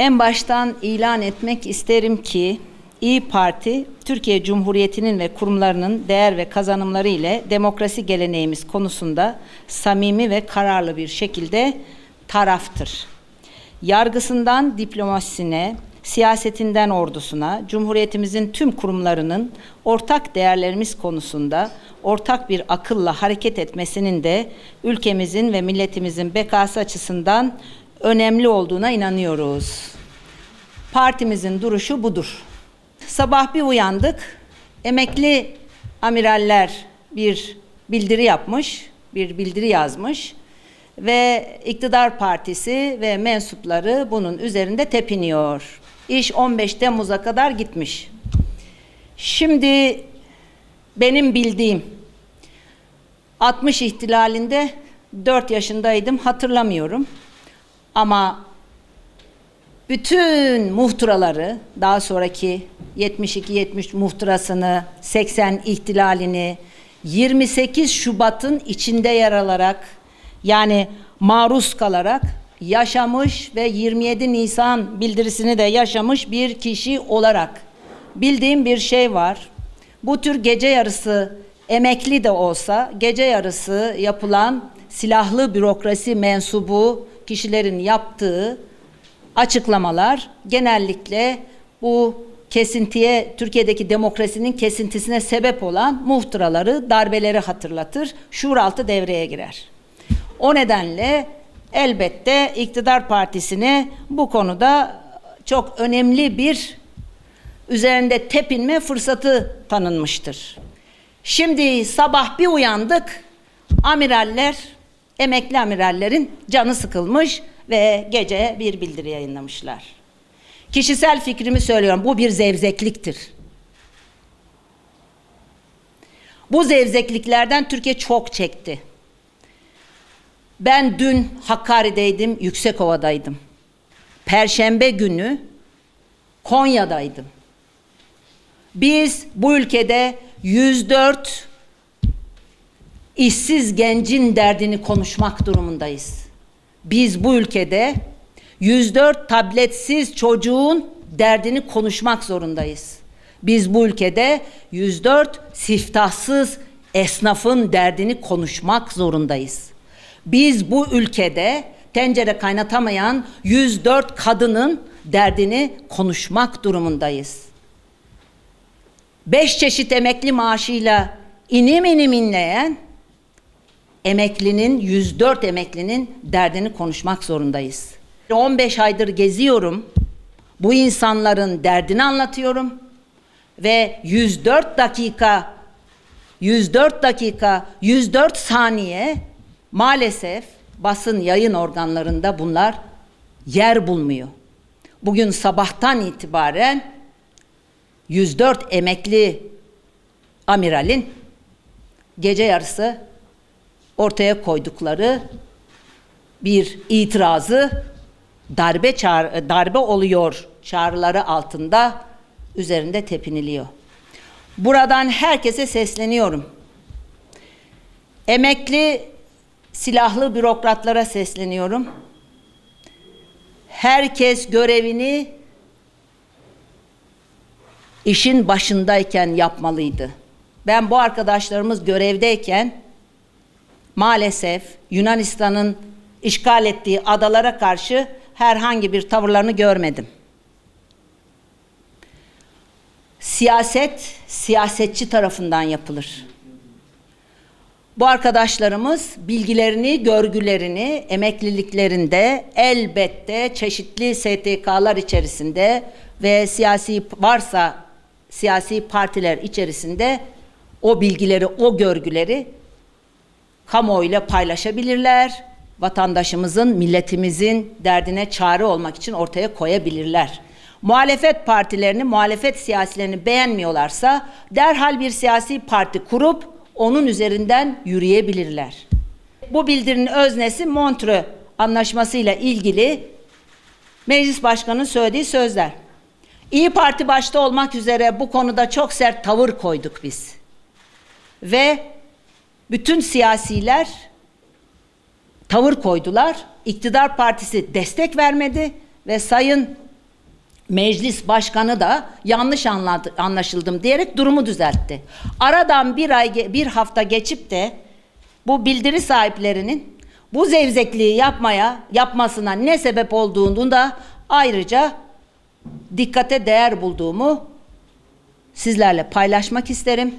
En baştan ilan etmek isterim ki İyi Parti, Türkiye Cumhuriyeti'nin ve kurumlarının değer ve kazanımları ile demokrasi geleneğimiz konusunda samimi ve kararlı bir şekilde taraftır. Yargısından diplomasisine, siyasetinden ordusuna, Cumhuriyetimizin tüm kurumlarının ortak değerlerimiz konusunda ortak bir akılla hareket etmesinin de ülkemizin ve milletimizin bekası açısından önemli olduğuna inanıyoruz. Partimizin duruşu budur. Sabah bir uyandık. Emekli amiraller bir bildiri yapmış, bir bildiri yazmış ve iktidar partisi ve mensupları bunun üzerinde tepiniyor. İş 15 Temmuz'a kadar gitmiş. Şimdi benim bildiğim 60 ihtilalinde 4 yaşındaydım hatırlamıyorum. Ama bütün muhtıraları daha sonraki 72-73 muhtırasını 80 ihtilalini 28 Şubat'ın içinde yer alarak yani maruz kalarak yaşamış ve 27 Nisan bildirisini de yaşamış bir kişi olarak bildiğim bir şey var. Bu tür gece yarısı emekli de olsa gece yarısı yapılan silahlı bürokrasi mensubu kişilerin yaptığı açıklamalar genellikle bu kesintiye Türkiye'deki demokrasinin kesintisine sebep olan muhtıraları, darbeleri hatırlatır. Şuuraltı devreye girer. O nedenle elbette iktidar partisine bu konuda çok önemli bir üzerinde tepinme fırsatı tanınmıştır. Şimdi sabah bir uyandık. Amiraller, emekli amirallerin canı sıkılmış ve gece bir bildiri yayınlamışlar. Kişisel fikrimi söylüyorum. Bu bir zevzekliktir. Bu zevzekliklerden Türkiye çok çekti. Ben dün Hakkari'deydim, Yüksekova'daydım. Perşembe günü Konya'daydım. Biz bu ülkede 104 işsiz gencin derdini konuşmak durumundayız. Biz bu ülkede 104 tabletsiz çocuğun derdini konuşmak zorundayız. Biz bu ülkede 104 siftahsız esnafın derdini konuşmak zorundayız. Biz bu ülkede tencere kaynatamayan 104 kadının derdini konuşmak durumundayız. Beş çeşit emekli maaşıyla inim inim inleyen emeklinin 104 emeklinin derdini konuşmak zorundayız. 15 aydır geziyorum. Bu insanların derdini anlatıyorum ve 104 dakika 104 dakika 104 saniye maalesef basın yayın organlarında bunlar yer bulmuyor. Bugün sabahtan itibaren 104 emekli amiralin gece yarısı ortaya koydukları bir itirazı darbe çağrı, darbe oluyor çağrıları altında üzerinde tepiniliyor. Buradan herkese sesleniyorum. Emekli silahlı bürokratlara sesleniyorum. Herkes görevini işin başındayken yapmalıydı. Ben bu arkadaşlarımız görevdeyken maalesef Yunanistan'ın işgal ettiği adalara karşı herhangi bir tavırlarını görmedim. Siyaset siyasetçi tarafından yapılır. Bu arkadaşlarımız bilgilerini, görgülerini emekliliklerinde elbette çeşitli STK'lar içerisinde ve siyasi varsa siyasi partiler içerisinde o bilgileri, o görgüleri kamuoyuyla paylaşabilirler. Vatandaşımızın, milletimizin derdine çare olmak için ortaya koyabilirler. Muhalefet partilerini, muhalefet siyasilerini beğenmiyorlarsa derhal bir siyasi parti kurup onun üzerinden yürüyebilirler. Bu bildirinin öznesi Montreux Anlaşması ile ilgili Meclis Başkanı'nın söylediği sözler. İyi Parti başta olmak üzere bu konuda çok sert tavır koyduk biz. Ve bütün siyasiler tavır koydular. İktidar partisi destek vermedi ve Sayın meclis başkanı da yanlış anladı, anlaşıldım diyerek durumu düzeltti. Aradan bir ay bir hafta geçip de bu bildiri sahiplerinin bu zevzekliği yapmaya yapmasına ne sebep olduğunu da ayrıca dikkate değer bulduğumu sizlerle paylaşmak isterim.